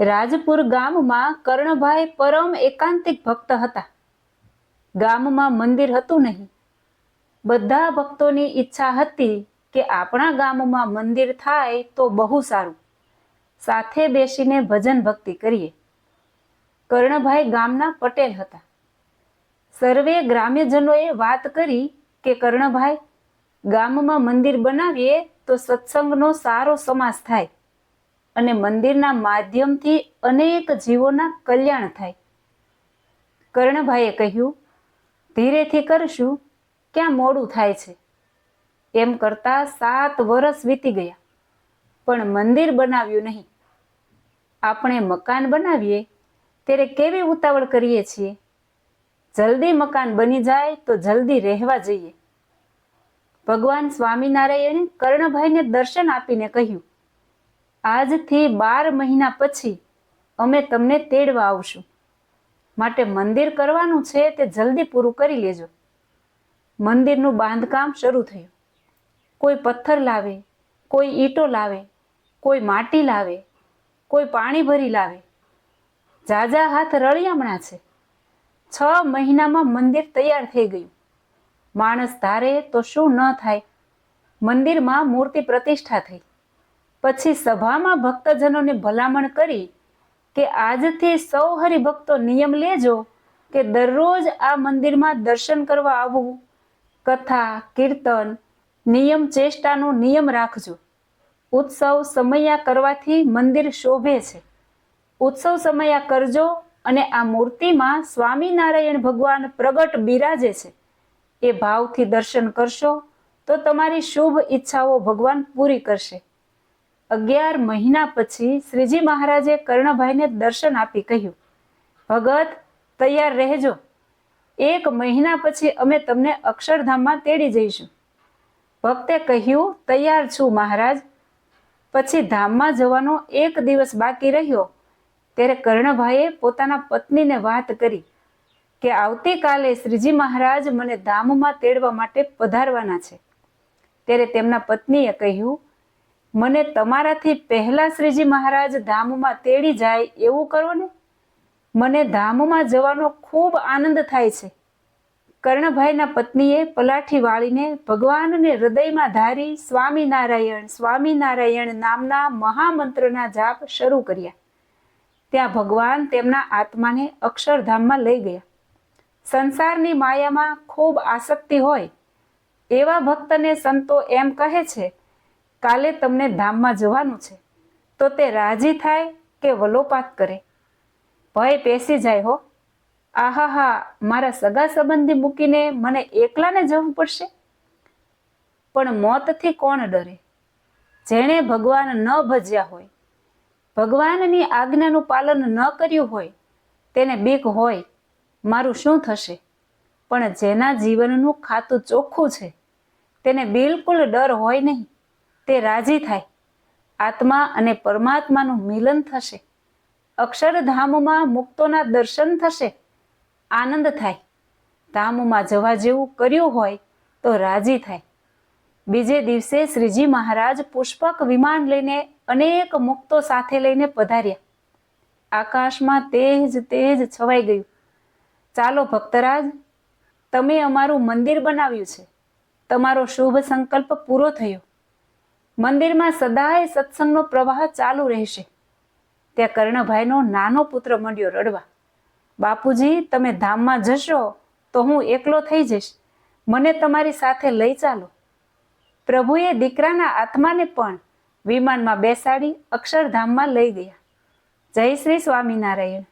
રાજપુર ગામમાં કર્ણભાઈ પરમ એકાંતિક ભક્ત હતા. ગામમાં મંદિર હતું નહીં. બધા ભક્તોની ઈચ્છા હતી કે આપણા ગામમાં મંદિર થાય તો બહુ સારું. સાથે બેસીને ભજન ભક્તિ કરીએ. કર્ણભાઈ ગામના પટેલ હતા. સર્વે ગ્રામ્યજનોએ વાત કરી કે કર્ણભાઈ, ગામમાં મંદિર બનાવીએ તો સત્સંગનો સારો સમાસ થાય. અને મંદિરના માધ્યમથી અનેક જીવોના કલ્યાણ થાય. કર્ણભાઈએ કહ્યું, ધીરેથી કરશું, ક્યાં મોડું થાય છે? એમ કરતા સાત વર્ષ વીતી ગયા, પણ મંદિર બનાવ્યું નહીં. આપણે મકાન બનાવીએ, ત્યારે કેવી ઉતાવળ કરીએ છીએ? જલ્દી મકાન બની જાય તો જલ્દી રહેવા જઈએ. ભગવાન સ્વામિનારાયણે કર્ણભાઈને દર્શન આપીને કહ્યું આજથી બાર મહિના પછી અમે તમને તેડવા આવશું. માટે મંદિર કરવાનું છે તે જલ્દી પૂરું કરી લેજો. મંદિરનું બાંધકામ શરૂ થયું. કોઈ પથ્થર લાવે, કોઈ ઈંટો લાવે, કોઈ માટી લાવે, કોઈ પાણી ભરી લાવે. જાજા હાથ રળિયામણા છે. છ મહિનામાં મંદિર તૈયાર થઈ ગયું. માણસ ધારે તો શું ન થાય? મંદિરમાં મૂર્તિ પ્રતિષ્ઠા થઈ. પછી સભામાં ભક્તજનોને ભલામણ કરી કે આજથી સૌ હરિભક્તો નિયમ લેજો કે દરરોજ આ મંદિરમાં દર્શન કરવા આવવું, કથા, કીર્તન, નિયમ ચેષ્ટાનો નિયમ રાખજો. ઉત્સવ સમયા કરવાથી મંદિર શોભે છે. ઉત્સવ સમયા કરજો અને આ મૂર્તિમાં સ્વામિનારાયણ ભગવાન પ્રગટ બિરાજે છે. એ ભાવથી દર્શન કરશો તો તમારી શુભ ઈચ્છાઓ ભગવાન પૂરી કરશે. અગિયાર મહિના પછી શ્રીજી મહારાજે કર્ણભાઈને દર્શન આપી કહ્યું, ભગત, તૈયાર રહેજો. એક મહિના પછી અમે તમને અક્ષરધામમાં તેડી જઈશું. ભક્તે કહ્યું, તૈયાર છું મહારાજ. પછી ધામમાં જવાનો એક દિવસ બાકી રહ્યો. ત્યારે કર્ણભાઈએ પોતાના પત્નીને વાત કરી કે, આવતીકાલે શ્રીજી મહારાજ મને ધામમાં તેડવા માટે પધારવાના છે. ત્યારે તેમના પત્નીએ કહ્યું મને તમારાથી પહેલા શ્રીજી મહારાજ ધામમાં તેડી જાય એવું કરો ને? મને ધામમાં જવાનો ખૂબ આનંદ થાય છે. કર્ણભાઈના પત્નીએ પલાઠી વાળીને ભગવાનને હૃદયમાં ધારી સ્વામિનારાયણ સ્વામિનારાયણ નામના મહામંત્રના જાપ શરૂ કર્યા. ત્યાં ભગવાન તેમના આત્માને અક્ષરધામમાં લઈ ગયા. સંસારની માયામાં ખૂબ આસક્તિ હોય એવા ભક્તને સંતો એમ કહે છે કાલે તમને ધામમાં જવાનું છે, તો તે રાજી થાય કે વલોપાત કરે? ભય પેસી જાય હો. આહાહા, મારા સગા સંબંધી મૂકીને મને એકલાને જવું પડશે? પણ મોતથી કોણ ડરે? જેણે ભગવાન ન ભજ્યા હોય, ભગવાનની આજ્ઞાનું પાલન ન કર્યું હોય, તેને બીક હોય, મારું શું થશે? પણ જેના જીવનનું ખાતું ચોખ્ખું છે, તેને બિલકુલ ડર હોય નહીં. તે રાજી થાય. આત્મા અને પરમાત્માનું મિલન થશે. અક્ષરધામમાં મુક્તોના દર્શન થશે. આનંદ થાય. ધામમાં જવા જેવું કર્યું હોય તો રાજી થાય. બીજે દિવસે શ્રીજી મહારાજ પુષ્પક વિમાન લઈને અનેક મુક્તો સાથે લઈને પધાર્યા. આકાશમાં તેજ તેજ છવાઈ ગયું. ચાલો ભક્તરાજ, તમે અમારું મંદિર બનાવ્યું છે. તમારો શુભ સંકલ્પ પૂરો થયો. મંદિરમાં સદાય સત્સંગનો પ્રવાહ ચાલુ રહેશે. ત્યાં કર્ણભાઈનો નાનો પુત્ર મંડ્યો રડવા. બાપુજી, તમે ધામમાં જશો તો હું એકલો થઈ જઈશ. મને તમારી સાથે લઈ ચાલો. પ્રભુએ દીકરાના આત્માને પણ વિમાનમાં બેસાડી અક્ષરધામમાં લઈ ગયા. જય શ્રી સ્વામિનારાયણ.